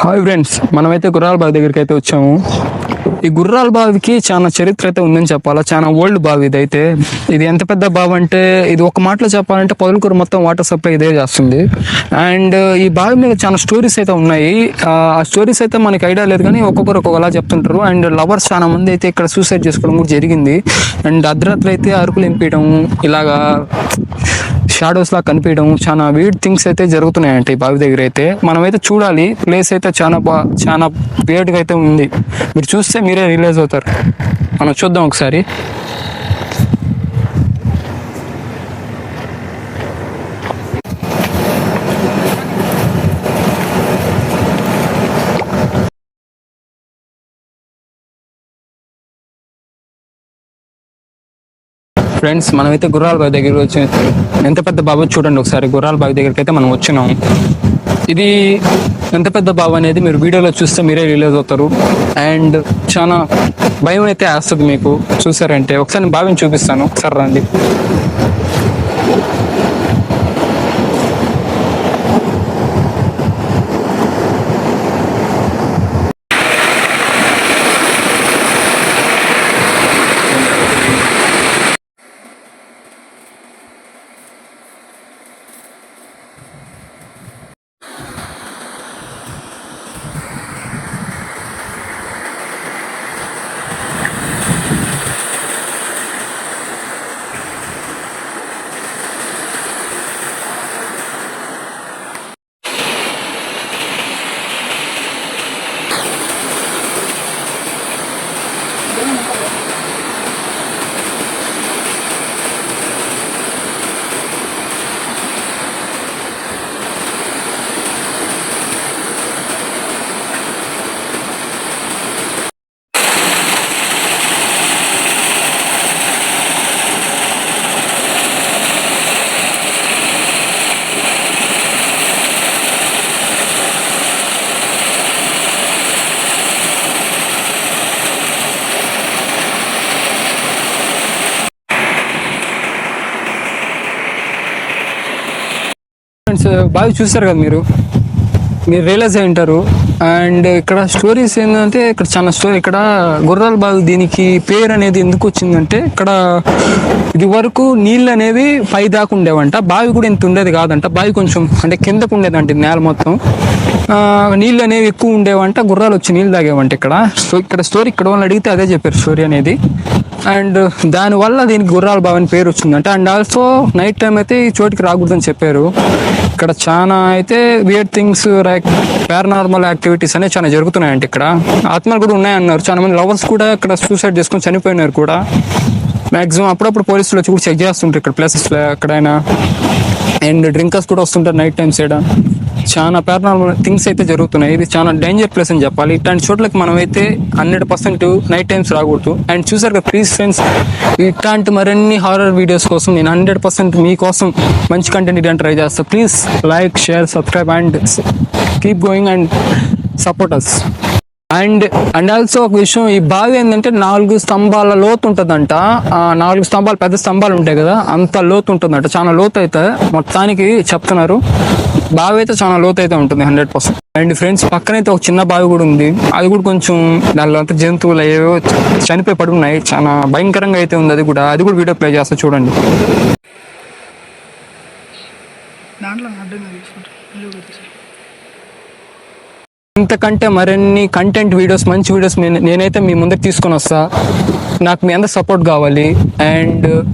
Hi friends మనమైతే గుర్రాల బావి దగ్గరికి అయితే వచ్చాము. ఈ గుర్రాల బావికి చాలా చరిత్ర అయితే ఉందని చెప్పాలా చాలా ఓల్డ్ బావి ఇది అయితే. ఇది ఎంత పెద్ద బావి అంటే ఇది ఒక మాటలో చెప్పాలంటే పొదలకూరు మొత్తం వాటర్ సప్లై ఇదే చేస్తుంది. అండ్ ఈ బావి మీద చాలా స్టోరీస్ అయితే ఉన్నాయి. ఆ స్టోరీస్ అయితే మనకి ఐడియా లేదు కానీ ఒక్కొక్కరు ఒక్కొక్కలా చెప్తుంటారు. అండ్ లవర్స్ చాలా మంది అయితే ఇక్కడ సూసైడ్ చేసుకోవడం కూడా జరిగింది. అండ్ అర్ధరాత్రి అయితే అరుకులు ఎంపీయడం ఇలాగా షాడోస్ లా కనిపించడం చాలా వీడ్ థింగ్స్ అయితే జరుగుతున్నాయంట ఈ బావి దగ్గర అయితే. మనమైతే చూడాలి ప్లేస్ అయితే చాలా బా చాలా weird అయితే ఉంది. మీరు చూస్తే మీరే రిలీజ్ అవుతారు. మనం చూద్దాం ఒకసారి. ఫ్రెండ్స్ మనమైతే గుర్రాల బావి దగ్గరికి వచ్చి ఎంత పెద్ద బావి చూడండి ఒకసారి. గుర్రాల బావి దగ్గరికి అయితే మనం వచ్చినాం. ఇది ఎంత పెద్ద బావి అనేది మీరు వీడియోలో చూస్తే మీరే రిలీజ్ అవుతారు. అండ్ చాలా భయం అయితే వేస్తుంది మీకు. చూసారంటే ఒకసారి బావిని చూపిస్తాను. ఒకసారి రండి. ఫ్రెండ్స్ uh, బాగా చూసారు కదా మీరు? మీరు రియలైజ్ అయి ఉంటారు. అండ్ ఇక్కడ స్టోరీస్ ఏంటంటే ఇక్కడ చాలా స్టోరీ ఇక్కడ గుర్రాల బావి దీనికి పేరు అనేది ఎందుకు వచ్చిందంటే ఇక్కడ ఇది వరకు నీళ్ళు అనేవి పై దాకా ఉండేవంట. బావి కూడా ఇంత ఉండేది కాదంట. బావి కొంచెం అంటే కిందకు ఉండేదంట నేల మొత్తం. నీళ్ళు అనేవి ఎక్కువ ఉండేవంట. గుర్రాలు వచ్చి నీళ్ళు తాగేవంట ఇక్కడ. సో ఇక్కడ స్టోరీ ఇక్కడ వాళ్ళు అడిగితే అదే చెప్పారు స్టోరీ అనేది. అండ్ uh, దానివల్ల దీనికి గుర్రాల బావి అని పేరు వచ్చిందంట. అండ్ ఆల్సో నైట్ టైం అయితే ఈ చోటికి రాకూడదని చెప్పారు. ఇక్కడ చాలా అయితే weird things like paranormal activities అనేవి చాలా జరుగుతున్నాయంట ఇక్కడ. ఆత్మలు కూడా ఉన్నాయన్నారు. చాలా మంది లవర్స్ కూడా ఇక్కడ సూసైడ్ చేసుకొని చనిపోయినారు కూడా. మాక్సిమం అప్పుడప్పుడు పోలీసులు వచ్చి కూడా చెక్ చేస్తుంటారు ఇక్కడ ప్లేసెస్లో ఎక్కడైనా. అండ్ డ్రింకర్స్ కూడా వస్తుంటారు నైట్ టైం సైడ్ చాలా పారానార్మల్ థింగ్స్ అయితే జరుగుతున్నాయి. ఇది చాలా డేంజర్ ప్లేస్ అని చెప్పాలి. ఇట్లాంటి చోట్లకి మనం అయితే హండ్రెడ్ పర్సెంట్ నైట్ టైమ్స్ రాకూడదు. అండ్ చూసారు కదా ప్లీజ్ ఫ్రెండ్స్ ఇట్లాంటి మరిన్ని హారర్ వీడియోస్ కోసం నేను హండ్రెడ్ పర్సెంట్ మీకోసం మంచి కంటెంట్ ఇలాంటి ట్రై చేస్తాను please like share subscribe and keep going and support us and and also ఒక విషయం ఈ బావి ఏంటంటే నాలుగు స్తంభాల లోతు ఉంటుందంట. నాలుగు స్తంభాలు పెద్ద స్తంభాలు ఉంటాయి కదా అంత లోతు ఉంటుందంట. చాలా లోతు అయితే మొత్తానికి చెప్తున్నారు. బావి అయితే చాలా లోతు అయితే ఉంటుంది హండ్రెడ్ పర్సెంట్ అండ్ ఫ్రెండ్స్ పక్కనైతే ఒక చిన్న బావి కూడా ఉంది. అది కూడా కొంచెం దానిలో అంతా జంతువులు ఏవో చనిపోయి పడి ఉన్నాయి చాలా భయంకరంగా అయితే ఉంది అది కూడా. అది కూడా వీడియో ప్లే చేస్తా చూడండి. దాంట్లో ఇంతకంటే మరిన్ని కంటెంట్ వీడియోస్ మంచి వీడియోస్ నేను- నేనైతే మీ ముందుకు తీసుకొని వస్తా. నాకు మీ అందరు సపోర్ట్ కావాలి. And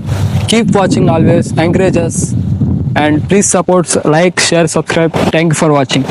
keep watching always encourages and please support like share subscribe. Thank you for watching.